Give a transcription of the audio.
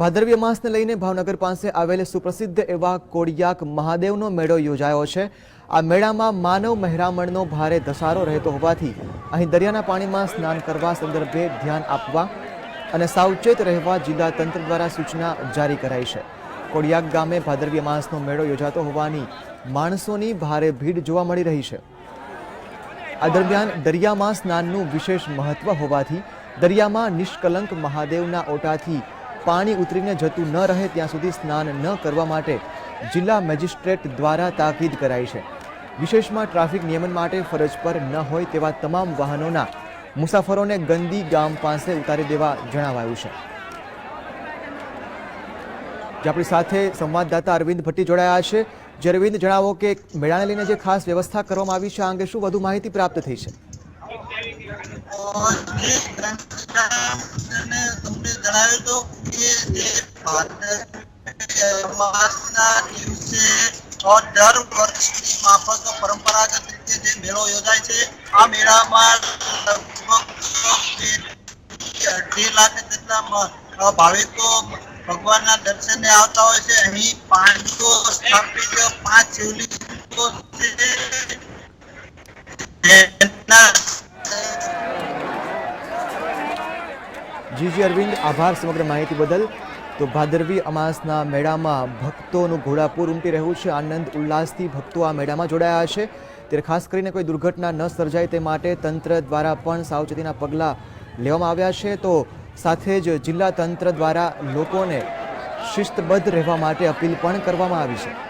ભાદરવી અમાસને લઈને ભાવનગર પાસે આવેલ સુપ્રસિદ્ધ એવા કોડિયાક મહાદેવનો મેળો યોજાયો છે. આ મેળામાં માનવ મહેરામણનો ભારે ધસારો રહેતો હોવાથી અહીં દરિયાના પાણીમાં સ્નાન કરવા સંદર્ભે ધ્યાન આપવા અને સાવચેત રહેવા જિલ્લા તંત્ર દ્વારા સૂચના જારી કરાઈ છે. કોડિયાક ગામે ભાદરવી અમાસનો મેળો યોજાતો હોવાની માણસોની ભારે ભીડ જોવા મળી રહી છે. આ દરમિયાન દરિયામાં સ્નાનનું વિશેષ મહત્વ હોવાથી દરિયામાં નિષ્કલંક મહાદેવના ઓટાથી પાણી ઉતરીને જતું ન રહે ત્યાં સુધી સ્નાન ન કરવા માટે જિલ્લા મેજિસ્ટ્રેટ દ્વારા તાકીદ કરાઈ છે. વિશેષમાં ટ્રાફિક નિયમન માટે ફરજ પર ન હોય તેવા તમામ વાહનોના મુસાફરોને ગંદી ગામ પાસે ઉતારી દેવા જણાવાયું છે. જે આપણી સાથે સંવાદદાતા અરવિંદ ભટ્ટી જોડાયા છે. જે અરવિંદ, જણાવો કે મેળાને લઈને જે ખાસ વ્યવસ્થા કરવામાં આવી છે, આ અંગે શું વધુ માહિતી પ્રાપ્ત થઈ છે? પરંપરાગત રીતે જે મેળો યોજાય છે, આ મેળામાં અઢી લાખ જેટલા ભાવિકો ભગવાનના દર્શને આવતા હોય છે. અહીં પાંચસો સ્થાપિત પાંચ શિવલિંગો જી જી અરવિંદ, આભાર સમગ્ર માહિતી બદલ. તો ભાદરવી અમાસના મેળામાં ભક્તોનું ઘોડાપૂર ઉમટી રહ્યું છે. આનંદ ઉલ્લાસથી ભક્તો આ મેળામાં જોડાયા છે. ત્યારે ખાસ કરીને કોઈ દુર્ઘટના ન સર્જાય તે માટે તંત્ર દ્વારા પણ સાવચેતીના પગલાં લેવામાં આવ્યા છે. તો સાથે જ જિલ્લા તંત્ર દ્વારા લોકોને શિસ્તબદ્ધ રહેવા માટે અપીલ પણ કરવામાં આવી છે.